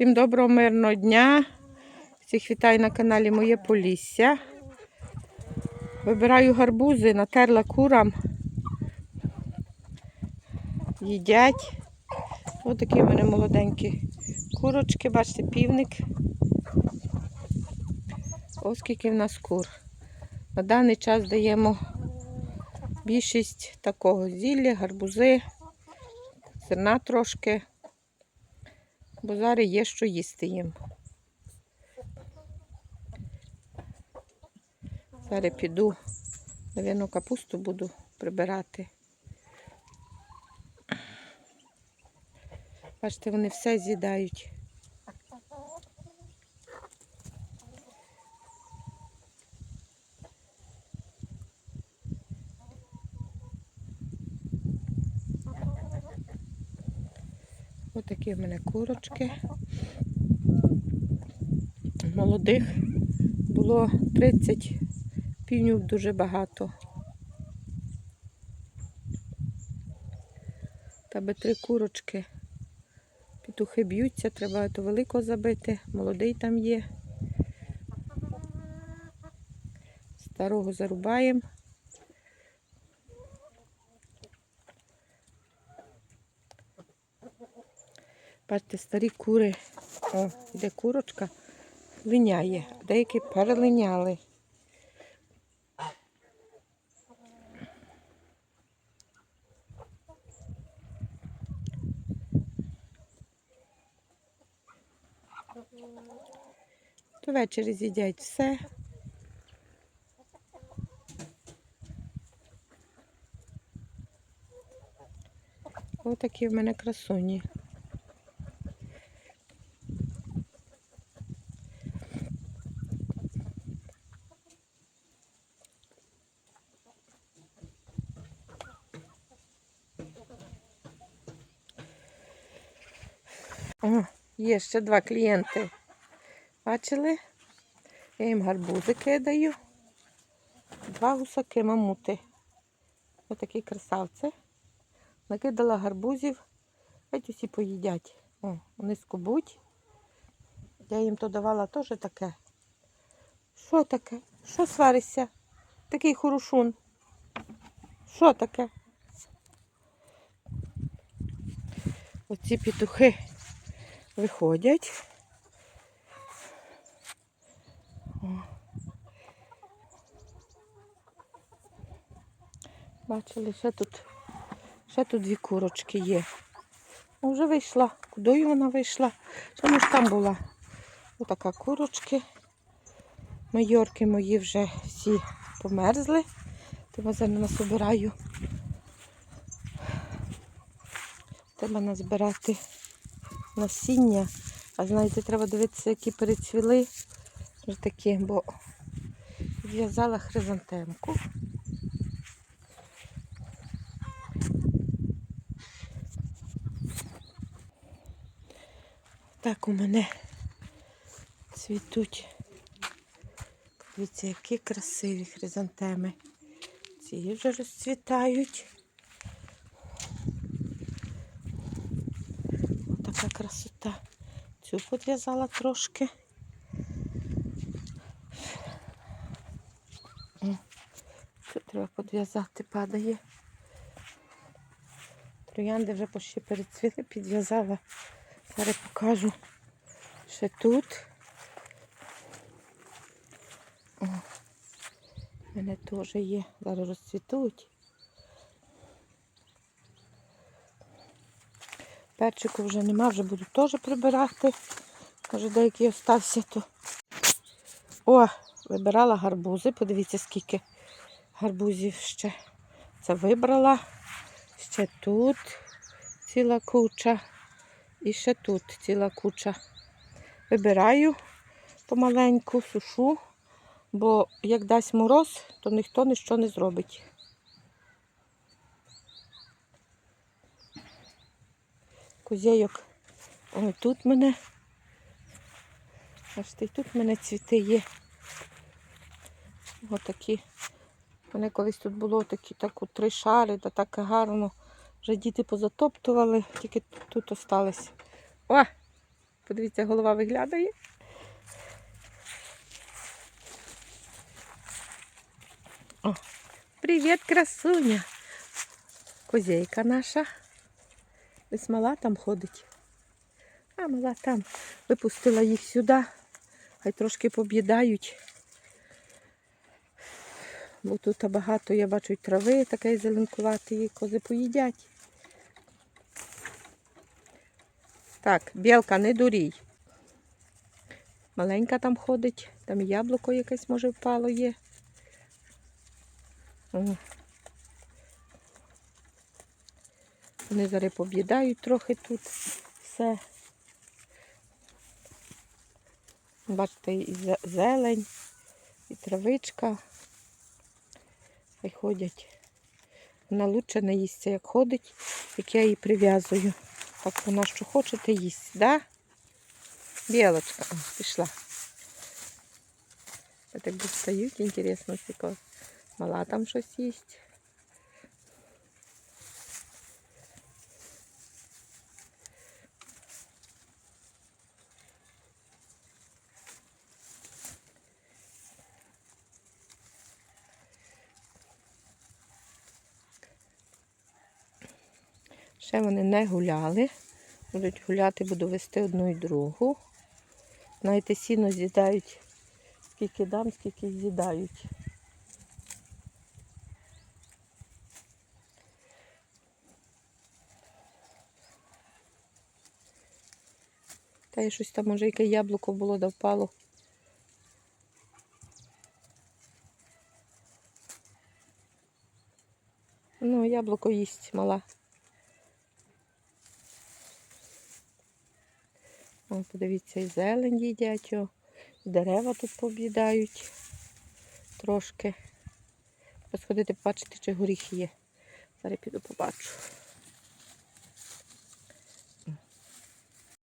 Всім доброго мирного дня. Всіх вітаю на каналі Моє Полісся. Вибираю гарбузи, натерла курам. Їдять. Ось такі в мене молоденькі курочки, бачите, півник. Ось скільки в нас кур. На даний час даємо більшість такого зілля, гарбузи, зерна трошки бо зараз є що їсти їм. Зараз піду, навірно, капусту буду прибирати. Бачите, вони все з'їдають. Ось такі в мене курочки. Молодих було 30 півнів дуже багато. Тебе три курочки. Петухи б'ються, треба то велико забити, молодий там є. Старого зарубаємо. Бачите, старі кури. О, йде курочка, линяє, а деякі перелиняли. То ввечері з'їдять все. Ось такі в мене красуні. О, є ще два клієнти. Бачили? Я їм гарбузи кидаю. Два гусаки мамути. Ось такі красавці. Накидала гарбузів. Хай усі поїдять. О, вони скубуть. Я їм то давала теж таке. Що таке? Що сваришся? Такий хорошун. Що таке? Оці петухи виходять. О. Бачили, ще тут, ще тут дві курочки є. О, вже вийшла. Куди вона вийшла? Ну ж там була. Отака курочки. Майорки мої вже всі померзли. Тому зараз насобираю. Треба назбирати насіння. А знаєте, треба дивитися, які перецвіли. Ось такі, бо в'язала хризантемку. Так у мене цвітуть. Дивіться, які красиві хризантеми. Ці вже розцвітають. Красота. Цю підв'язала трошки. Цю треба підв'язати, падає. Троянди вже почти перецвіли, підв'язала. Зараз покажу ще тут. В мене теж є. Зараз розцвітуть. Перчику вже нема, вже буду теж прибирати. Може деякий остався то. О, вибирала гарбузи. Подивіться, скільки гарбузів ще. Це вибрала. Ще тут ціла куча. І ще тут ціла куча. Вибираю помаленьку, сушу, бо як дасть мороз, то ніхто нічого не зробить. Козейок. О, тут мене. Бачите, і тут мене цвіти є. Отакі. Мене колись тут було такі, так, три шари, та так гарно. Вже діти позатоптували, тільки тут остались. О! Подивіться, голова виглядає. О, привіт, красуня. Козейка наша. Десь мала там ходить. А мала там. Випустила їх сюди. Хай трошки поб'їдають. Бо тут багато, я бачу, трави таке зеленкуватої, кози поїдять. Так, білка, не дурій. Маленька там ходить, там яблуко якесь, може, впало є. Вони зараз поб'їдають трохи тут все. Бачите, і зелень, і травичка. Хай ходять. Вона лучше не їсться, як ходить, як я її прив'язую. Так вона що хоче, те їсть, да? Білочка, О, пішла. Так достають, інтересно. Мала там щось їсть. Ще вони не гуляли. Будуть гуляти, буду вести одну і другу. Знаєте, сіно з'їдають, скільки дам, скільки з'їдають. Та й щось там, може, яке яблуко було да впало. Ну, яблуко їсть мала. О, подивіться, і зелень їдять, і дерева тут пооб'їдають трошки. Посходити, побачити, чи горіхи є. Зараз піду побачу.